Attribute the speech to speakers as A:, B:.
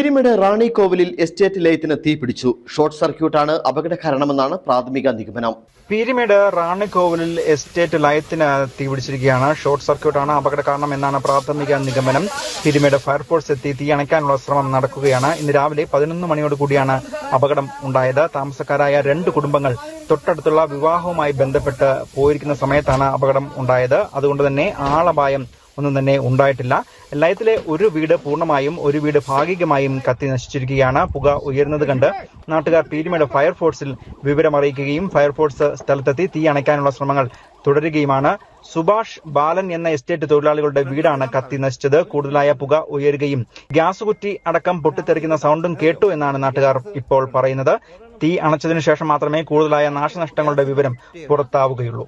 A: പീരിമേട് റാണി കോവിലിൽ എസ്റ്റേറ്റ് ലയത്തിന് തീപിടിച്ചു ഷോർട്ട് സർക്യൂട്ടാണ് അപകട കാരണമെന്നാണ് പ്രാഥമിക നിഗമനം.
B: പീരിമേട് റാണിക്കോവിലിൽ എസ്റ്റേറ്റ് ലയത്തിന് തീപിടിച്ചിരിക്കുകയാണ് ഷോർട്ട് സർക്യൂട്ടാണ് അപകട കാരണം എന്നാണ് പ്രാഥമിക നിഗമനം. പീരിമേട് ഫയർഫോഴ്സ് എത്തി തീ അണയ്ക്കാനുള്ള ശ്രമം നടക്കുകയാണ്. ഇന്ന് രാവിലെ പതിനൊന്ന് മണിയോട് കൂടിയാണ് അപകടം ഉണ്ടായത്. താമസക്കാരായ രണ്ട് കുടുംബങ്ങൾ തൊട്ടടുത്തുള്ള വിവാഹവുമായി ബന്ധപ്പെട്ട് പോയിരിക്കുന്ന സമയത്താണ് അപകടം ഉണ്ടായത്. അതുകൊണ്ട് തന്നെ ആളപായം ഒന്നും തന്നെ ഉണ്ടായിട്ടില്ല. ലയത്തിലെ ഒരു വീട് പൂർണമായും ഒരു വീട് ഭാഗികമായും കത്തി നശിച്ചിരിക്കുകയാണ്. പുക ഉയരുന്നത് കണ്ട് നാട്ടുകാർ പീരുമേട് ഫയർഫോഴ്സിൽ വിവരമറിയിക്കുകയും ഫയർഫോഴ്സ് സ്ഥലത്തെത്തി തീ അണയ്ക്കാനുള്ള ശ്രമങ്ങൾ തുടരുകയുമാണ്. സുഭാഷ് ബാലൻ എന്ന എസ്റ്റേറ്റ് തൊഴിലാളികളുടെ വീടാണ് കത്തി നശിച്ചത്. കൂടുതലായ പുക ഉയരുകയും ഗ്യാസ് കുറ്റി അടക്കം പൊട്ടിത്തെറിക്കുന്ന സൗണ്ടും കേട്ടു എന്നാണ് നാട്ടുകാർ ഇപ്പോൾ പറയുന്നത്. തീ അണച്ചതിനു ശേഷം മാത്രമേ കൂടുതലായ നാശനഷ്ടങ്ങളുടെ വിവരം പുറത്താവുകയുള്ളൂ.